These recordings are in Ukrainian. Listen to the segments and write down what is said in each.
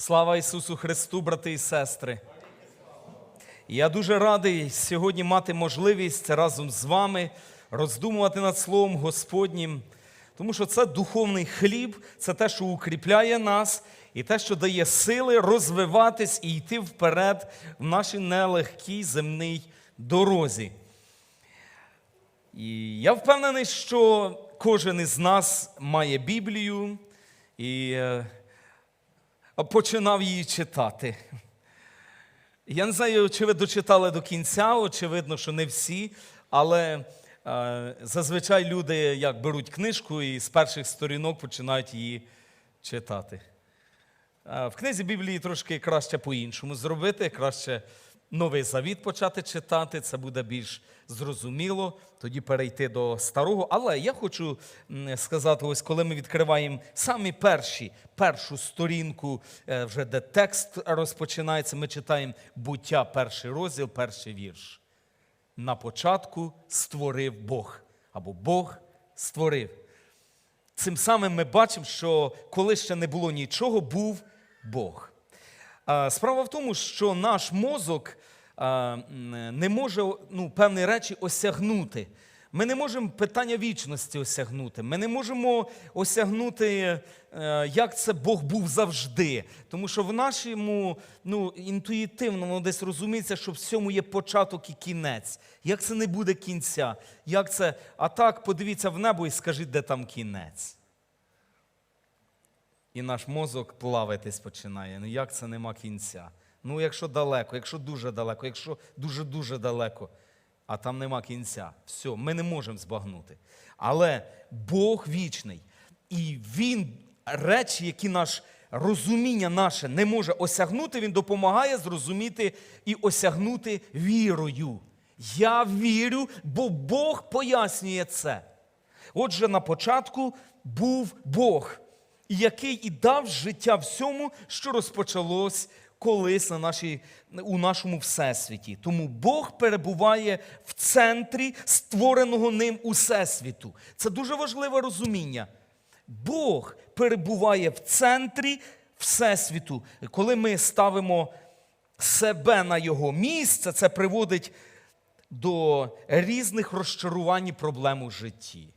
Слава Ісусу Христу, брати і сестри! Я дуже радий сьогодні мати можливість разом з вами роздумувати над Словом Господнім, тому що це духовний хліб, це те, що укріпляє нас, і те, що дає сили розвиватись і йти вперед в нашій нелегкій земній дорозі. І я впевнений, що кожен із нас має Біблію і е, починав її читати. Я не знаю, чи ви дочитали до кінця, очевидно, що не всі, але е, зазвичай люди як беруть книжку і з перших сторінок починають її читати. Е, в книзі Біблії трошки краще по-іншому зробити, краще новий завіт почати читати, це буде більш зрозуміло, тоді перейти до старого. Але я хочу сказати, ось коли ми відкриваємо самі перші, першу сторінку, е, вже де текст розпочинається, ми читаємо буття, перший розділ, перший вірш. На початку створив Бог, або Бог створив. Цим самим ми бачимо, що коли ще не було нічого, був Бог. Справа в тому, що наш мозок не може ну, певні речі осягнути. Ми не можемо питання вічності осягнути. Ми не можемо осягнути, е, як це Бог був завжди. Тому що в нашому ну, інтуїтивно воно десь розуміється, що в всьому є початок і кінець. Як це не буде кінця? Як це? А так, подивіться в небо і скажіть, де там кінець. І наш мозок плаватись починає. Ну як це нема кінця? Ну, якщо далеко, якщо дуже далеко, якщо дуже-дуже далеко, а там нема кінця. Все, ми не можемо збагнути. Але Бог вічний. І Він речі, які наш розуміння наше не може осягнути, Він допомагає зрозуміти і осягнути вірою. Я вірю, бо Бог пояснює це. Отже, на початку був Бог, який і дав життя всьому, що розпочалось колись на нашій, у нашому всесвіті. Тому Бог перебуває в центрі створеного ним усесвіту. Це дуже важливе розуміння. Бог перебуває в центрі всесвіту. Коли ми ставимо себе на його місце, це приводить до різних розчарувань і проблем у житті.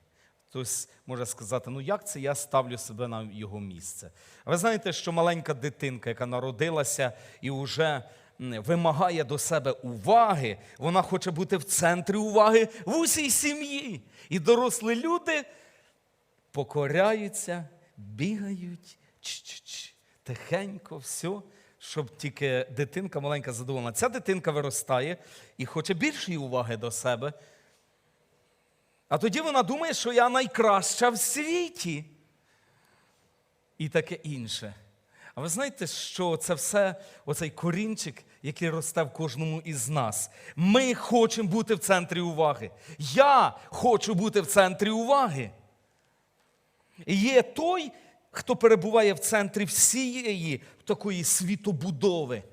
Хтось може сказати, ну як це я ставлю себе на його місце? Ви знаєте, що маленька дитинка, яка народилася і вже вимагає до себе уваги, вона хоче бути в центрі уваги в усій сім'ї. І дорослі люди покоряються, бігають, ч-ч-ч, тихенько, все, щоб тільки дитинка маленька задоволена. Ця дитинка виростає і хоче більшої уваги до себе. А тоді вона думає, що я найкраща в світі. І таке інше. А ви знаєте, що це все, оцей корінчик, який росте в кожному із нас. Ми хочемо бути в центрі уваги. Я хочу бути в центрі уваги. І Є той, хто перебуває в центрі всієї такої світобудови.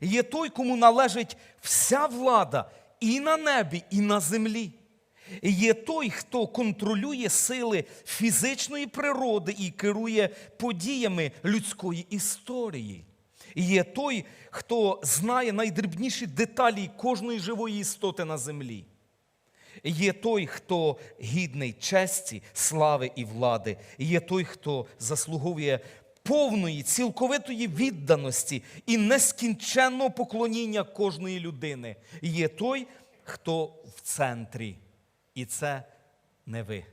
Є той, кому належить вся влада і на небі, і на землі. Є той, хто контролює сили фізичної природи і керує подіями людської історії. Є той, хто знає найдрібніші деталі кожної живої істоти на землі. Є той, хто гідний честі, слави і влади. Є той, хто заслуговує повної, цілковитої відданості і нескінченного поклоніння кожної людини. Є той, хто в центрі. І це не ви,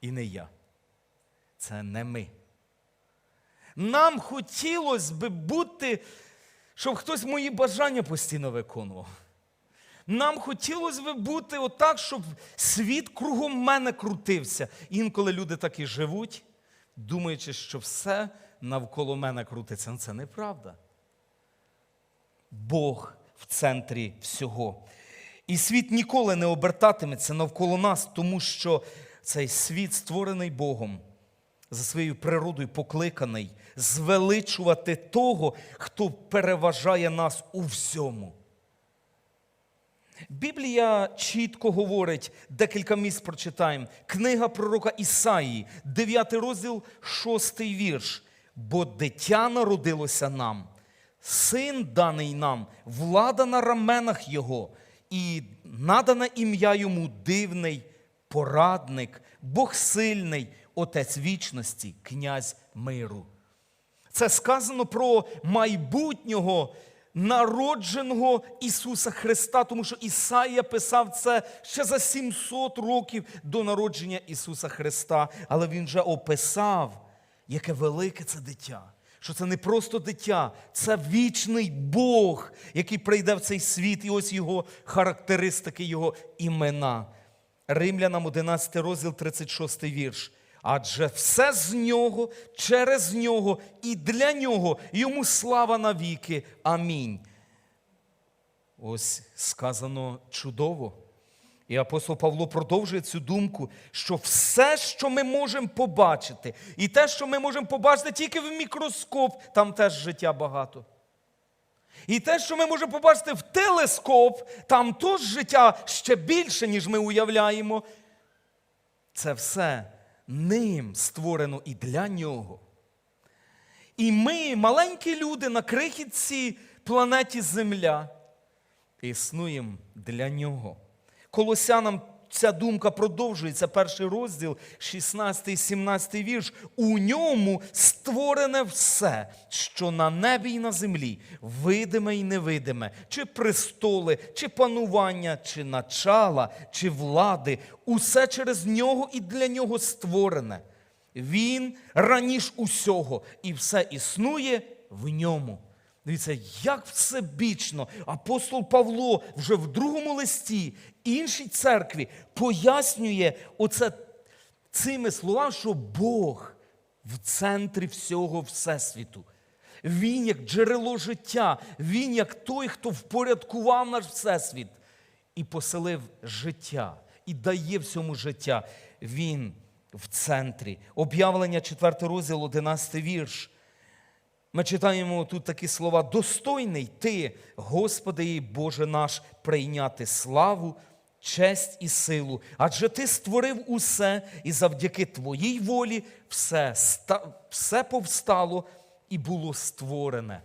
і не я. Це не ми. Нам хотілося би бути, щоб хтось мої бажання постійно виконував. Нам хотілося б бути отак, щоб світ кругом мене крутився. Інколи люди так і живуть, думаючи, що все навколо мене крутиться. Ну, Це неправда. Бог в центрі всього. І світ ніколи не обертатиметься навколо нас, тому що цей світ створений Богом, за своєю природою покликаний звеличувати того, хто переважає нас у всьому. Біблія чітко говорить, декілька місць прочитаємо. Книга пророка Ісаї, 9 розділ, 6 вірш. бо дитя народилося нам, син даний нам, влада на раменах його, і надане ім'я йому дивний, порадник, Бог сильний, Отець вічності, князь миру. Це сказано про майбутнього народженого Ісуса Христа, тому що Ісаїя писав це ще за 700 років до народження Ісуса Христа. Але Він вже описав, яке велике це дитя. Що це не просто дитя, це вічний Бог, який прийде в цей світ, і ось його характеристики, його імена. Римлянам 11 розділ, 36 вірш. Адже все з нього, через нього і для нього йому слава навіки. Амінь. Ось сказано чудово. І апостол Павло продовжує цю думку, що все, що ми можемо побачити, і те, що ми можемо побачити тільки в мікроскоп, там теж життя багато. І те, що ми можемо побачити в телескоп, там теж життя ще більше, ніж ми уявляємо. Це все ним створено і для нього. І ми, маленькі люди на крихітці планеті Земля, існуємо для нього. Колосянам ця думка продовжується, перший розділ, 16, 17 вірш. У ньому створене все, що на небі і на землі, видиме і невидиме, чи престоли, чи панування, чи начала, чи влади, усе через нього і для нього створене. Він раніш усього, і все існує в ньому. Дивіться, як всебічно апостол Павло вже в другому листі іншій церкві пояснює оце цими словами, що Бог в центрі всього Всесвіту. Він як джерело життя, він як той, хто впорядкував наш Всесвіт і поселив життя, і дає всьому життя. Він в центрі. Об'явлення 4 розділ, 11 вірш. Ми читаємо тут такі слова: достойний ти, Господи і Боже наш, прийняти славу, честь і силу. Адже ти створив усе, і завдяки Твоїй волі все, все повстало і було створене.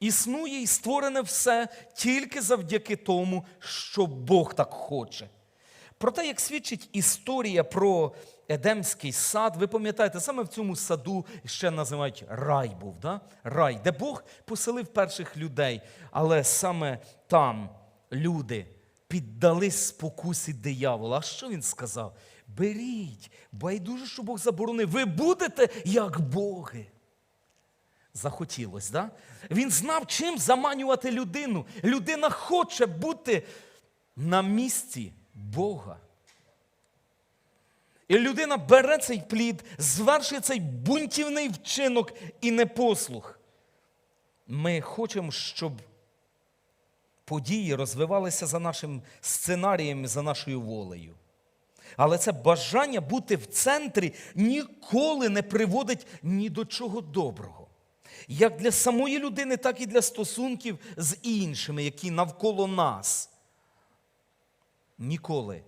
Існує і створене все тільки завдяки тому, що Бог так хоче. Проте, як свідчить історія про Едемський сад, ви пам'ятаєте, саме в цьому саду ще називають рай був, да? рай, де Бог поселив перших людей, але саме там люди піддались спокусі диявола. А що він сказав? Беріть, байдуже, що Бог заборонив, ви будете як Боги. Захотілось, да? Він знав, чим заманювати людину. Людина хоче бути на місці Бога. І людина бере цей плід, звершує цей бунтівний вчинок і непослух. Ми хочемо, щоб події розвивалися за нашим сценарієм, за нашою волею. Але це бажання бути в центрі ніколи не приводить ні до чого доброго. Як для самої людини, так і для стосунків з іншими, які навколо нас. Ніколи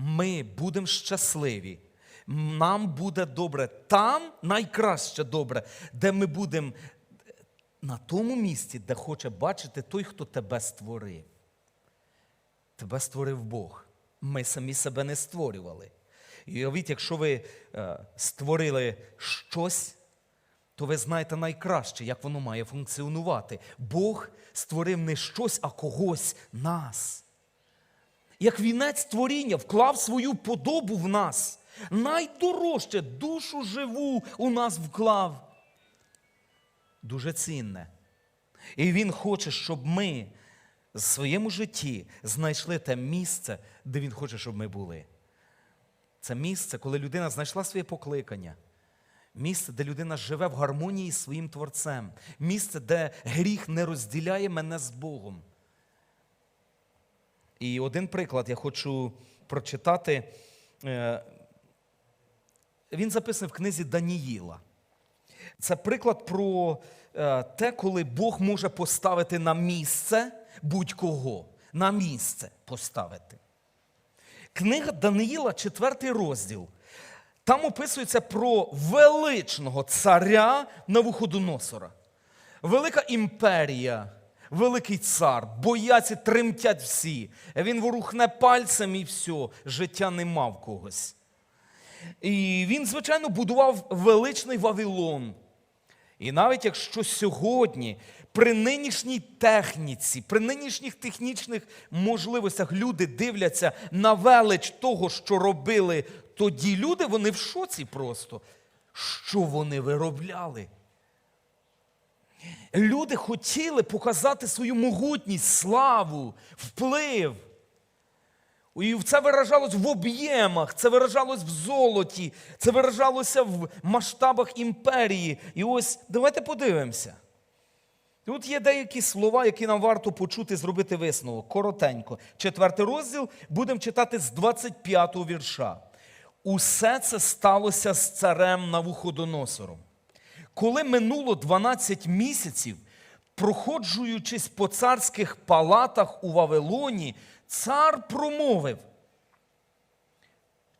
ми будемо щасливі. Нам буде добре там найкраще добре, де ми будемо на тому місці, де хоче бачити той, хто тебе створив. Тебе створив Бог. Ми самі себе не створювали. І уявіть, якщо ви е, створили щось, то ви знаєте найкраще, як воно має функціонувати. Бог створив не щось, а когось нас. Як вінець творіння вклав свою подобу в нас. Найдорожче душу живу у нас вклав. Дуже цінне. І Він хоче, щоб ми в своєму житті знайшли те місце, де Він хоче, щоб ми були. Це місце, коли людина знайшла своє покликання. Місце, де людина живе в гармонії з своїм Творцем. Місце, де гріх не розділяє мене з Богом. І один приклад я хочу прочитати. Е, Він записаний в книзі Даніїла. Це приклад про е, те, коли Бог може поставити на місце будь-кого. На місце поставити. Книга Даниїла, четвертий розділ. там описується про величного царя Навуходоносора. Велика імперія, великий цар, бояться, тремтять всі. Він ворухне пальцем і все, життя нема в когось. І він, звичайно, будував величний Вавилон. І навіть якщо сьогодні при нинішній техніці, при нинішніх технічних можливостях люди дивляться на велич того, що робили тоді люди, вони в шоці просто. Що вони виробляли? Люди хотіли показати свою могутність, славу, вплив. І це виражалось в об'ємах, це виражалось в золоті, це виражалося в масштабах імперії. І ось давайте подивимося. Тут є деякі слова, які нам варто почути, зробити висновок. Коротенько. Четвертий розділ будемо читати з 25-го вірша. Усе це сталося з царем Навуходоносором. Коли минуло 12 місяців, проходжуючись по царських палатах у Вавилоні, цар промовив.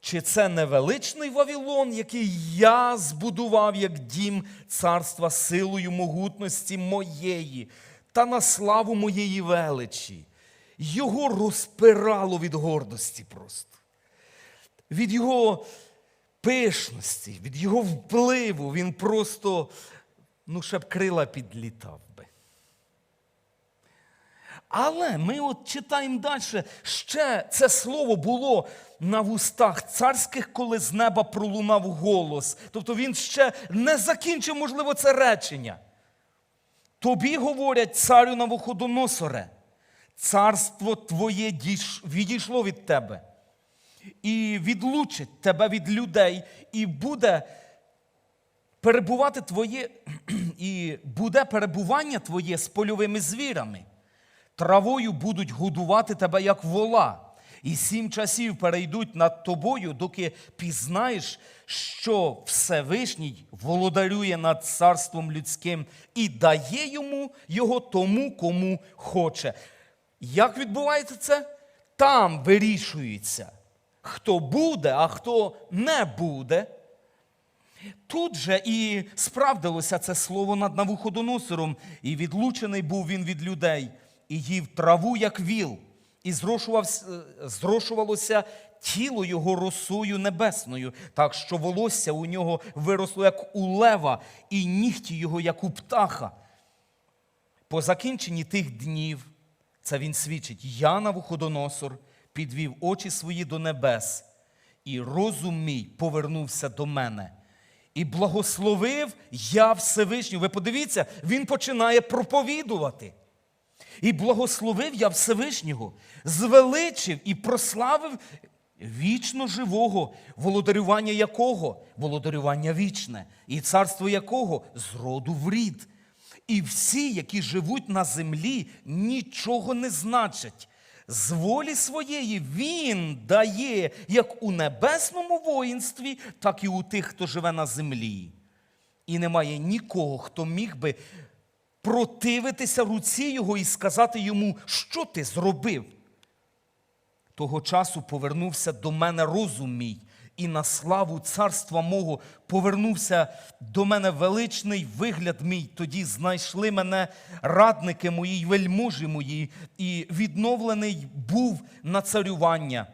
Чи це не величний Вавилон, який я збудував як дім царства силою могутності моєї та на славу моєї величі? Його розпирало від гордості просто, від його пишності, від його впливу. Він просто, ну, ще б крила підлітав би. Але ми от читаємо далі. Ще це слово було на вустах царських, коли з неба пролунав голос. Тобто він ще не закінчив, можливо, це речення. Тобі говорять, царю Навуходоносоре, царство твоє відійшло від тебе і відлучить тебе від людей, і буде перебувати твоє, і буде перебування твоє з польовими звірами. Травою будуть годувати тебе, як вола, і сім часів перейдуть над тобою, доки пізнаєш, що Всевишній володарює над царством людським і дає йому його тому, кому хоче. Як відбувається це? Там вирішується, хто буде, а хто не буде. Тут же і справдилося це слово над Навуходоносором, і відлучений був він від людей, і їв траву, як віл, і е, зрошувалося тіло його росою небесною, так що волосся у нього виросло, як у лева, і нігті його, як у птаха. По закінченні тих днів, це він свідчить, я Навуходоносор підвів очі свої до небес, і розум мій повернувся до мене. І благословив я Всевишнього. Ви подивіться, він починає проповідувати. І благословив я Всевишнього, звеличив і прославив вічно живого, володарювання якого володарювання вічне, і царство якого з роду в рід. І всі, які живуть на землі, нічого не значать. З волі своєї він дає як у небесному воїнстві, так і у тих, хто живе на землі. І немає нікого, хто міг би противитися руці його і сказати йому, що ти зробив. Того часу повернувся до мене розум мій, і на славу царства мого повернувся до мене величний вигляд мій. Тоді знайшли мене радники мої вельможі мої, і відновлений був на царювання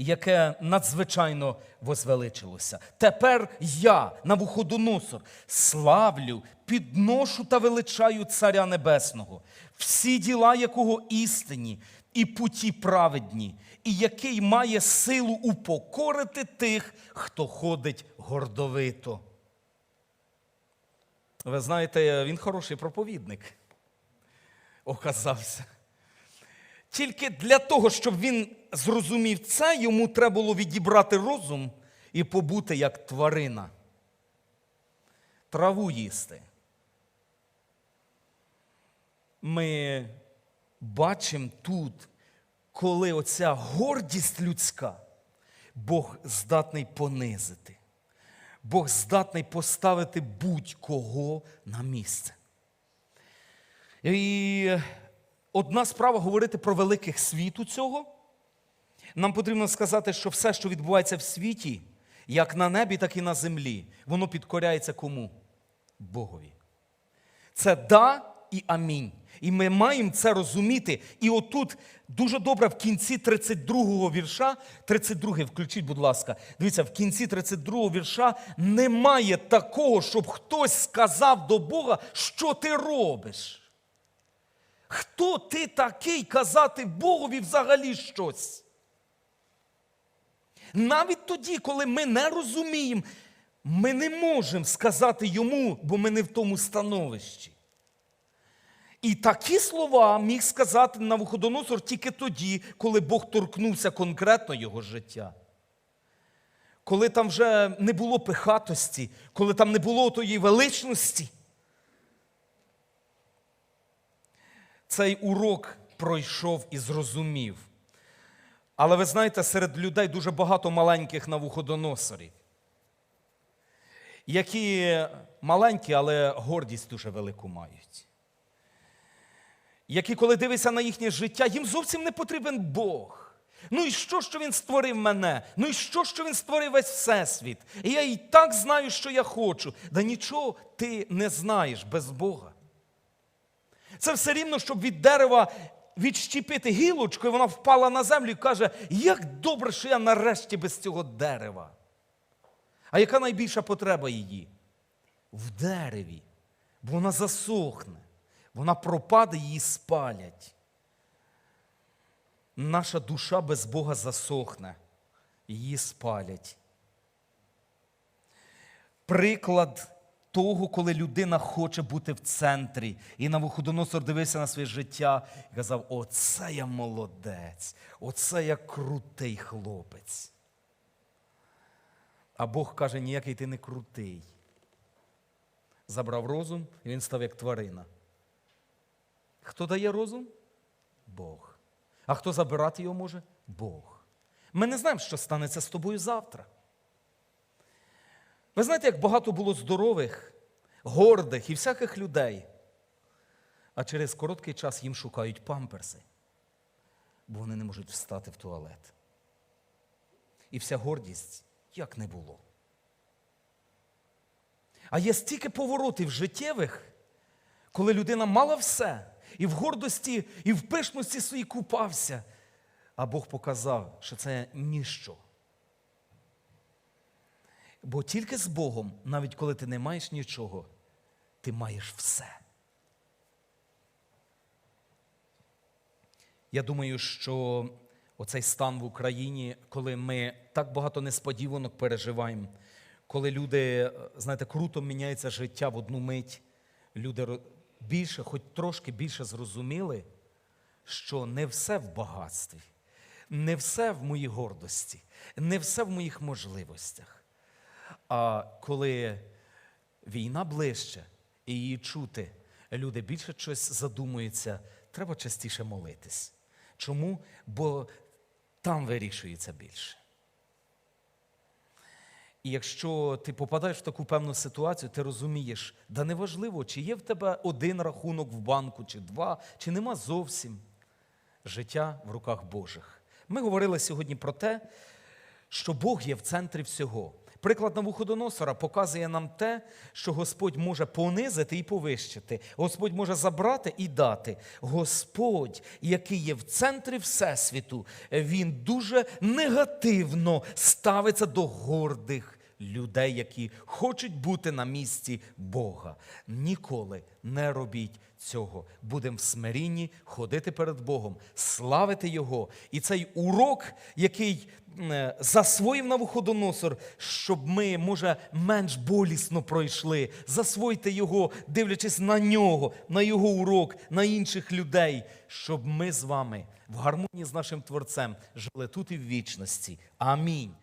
яке надзвичайно возвеличилося. Тепер я, Навуходоносор, славлю, підношу та величаю Царя Небесного, всі діла якого істинні і путі праведні, і який має силу упокорити тих, хто ходить гордовито. Ви знаєте, він хороший проповідник оказався. Тільки для того, щоб він зрозумів це, йому треба було відібрати розум і побути як тварина. Траву їсти. Ми бачимо тут, коли оця гордість людська, Бог здатний понизити. Бог здатний поставити будь-кого на місце. І одна справа говорити про великих світу цього. Нам потрібно сказати, що все, що відбувається в світі, як на небі, так і на землі. Воно підкоряється кому? Богові. Це да і амінь. І ми маємо це розуміти. І отут дуже добре в кінці 32-го вірша, 32-й, включіть, будь ласка. Дивіться, в кінці 32-го вірша немає такого, щоб хтось сказав до Бога, що ти робиш. Хто ти такий казати Богові взагалі щось? Навіть тоді, коли ми не розуміємо, ми не можемо сказати йому, бо ми не в тому становищі. І такі слова міг сказати Навуходоносор тільки тоді, коли Бог торкнувся конкретно його життя. Коли там вже не було пихатості, коли там не було тої величності. Цей урок пройшов і зрозумів. Але ви знаєте, серед людей дуже багато маленьких навуходоносорів, які маленькі, але гордість дуже велику мають. Які, коли дивишся на їхнє життя, їм зовсім не потрібен Бог. Ну і що, що він створив мене? Ну і що, що він створив весь всесвіт? І я і так знаю, що я хочу. Да нічого ти не знаєш без Бога. Це все рівно, щоб від дерева відщепити гілочку, і вона впала на землю і каже, як добре, що я нарешті без цього дерева. А яка найбільша потреба її? В дереві, бо вона засохне, вона пропаде, її спалять. Наша душа без Бога засохне, її спалять. Приклад того, коли людина хоче бути в центрі. І Навуходоносор дивився на своє життя і казав: Оце я молодець, оце я крутий хлопець. А Бог каже, ніякий ти не крутий. Забрав розум, і він став як тварина. Хто дає розум? Бог. А хто забирати його може? Бог. Ми не знаємо, що станеться з тобою завтра. Ви знаєте, як багато було здорових, гордих і всяких людей, а через короткий час їм шукають памперси, бо вони не можуть встати в туалет. І вся гордість як не було. А є стільки поворотів життєвих, коли людина мала все, і в гордості, і в пишності своїй купався, а Бог показав, що це ніщо. Бо тільки з Богом, навіть коли ти не маєш нічого, ти маєш все. Я думаю, що оцей стан в Україні, коли ми так багато несподіванок переживаємо, коли люди, знаєте, круто міняється життя в одну мить, люди більше, хоч трошки більше зрозуміли, що не все в багатстві, не все в моїй гордості, не все в моїх можливостях. А коли війна ближче і її чути, люди більше щось задумуються, треба частіше молитись. Чому? Бо там вирішується більше. І якщо ти попадаєш в таку певну ситуацію, ти розумієш, да неважливо, чи є в тебе один рахунок в банку, чи два, чи нема зовсім життя в руках Божих. Ми говорили сьогодні про те, що Бог є в центрі всього. Приклад Навуходоносора показує нам те, що Господь може понизити і повищити, Господь може забрати і дати. Господь, який є в центрі Всесвіту, він дуже негативно ставиться до гордих людей, які хочуть бути на місці Бога. Ніколи не робіть цього. Будемо в смирінні ходити перед Богом, славити Його. І цей урок, який е, засвоїв Навуходоносор, щоб ми, може, менш болісно пройшли. Засвойте його, дивлячись на нього, на його урок, на інших людей, щоб ми з вами в гармонії з нашим Творцем жили тут і в вічності. Амінь.